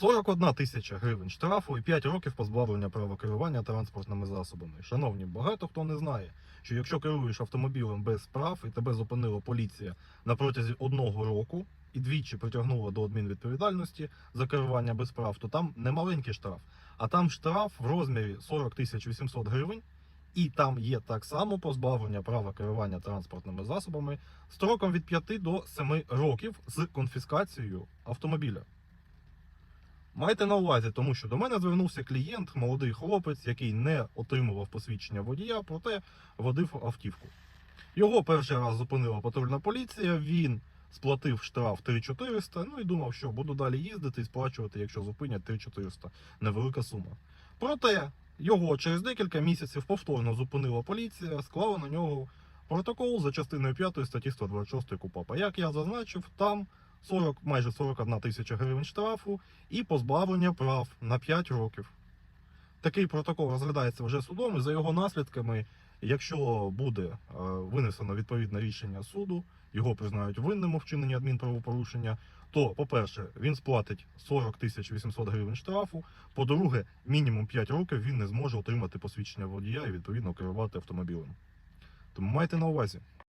41 тисяча гривень штрафу і 5 років позбавлення права керування транспортними засобами. Шановні, багато хто не знає, що якщо керуєш автомобілем без прав і тебе зупинила поліція на протязі одного року і двічі притягнула до адмінвідповідальності за керування без прав, то там не маленький штраф, а там штраф в розмірі 40 тисяч 800 гривень. І там є так само позбавлення права керування транспортними засобами строком від 5 до 7 років з конфіскацією автомобіля. Майте на увазі, тому що до мене звернувся клієнт, молодий хлопець, який не отримував посвідчення водія, проте водив автівку. Його перший раз зупинила патрульна поліція. Він сплатив штраф 3400, ну і думав, що буду далі їздити і сплачувати, якщо зупинять 3400. Невелика сума. Проте його через декілька місяців повторно зупинила поліція, склала на нього протокол за частиною 5 статті 126 КУПАПа. Як я зазначив, там 40, майже 41 тисяча гривень штрафу і позбавлення прав на 5 років. Такий протокол розглядається вже судом, і за його наслідками, якщо буде е, винесено відповідне рішення суду, його признають винним у вчиненні адмінправопорушення, то, по-перше, він сплатить 40 тисяч 800 гривень штрафу. По-друге, мінімум 5 років він не зможе отримати посвідчення водія і відповідно керувати автомобілем. Тому майте на увазі.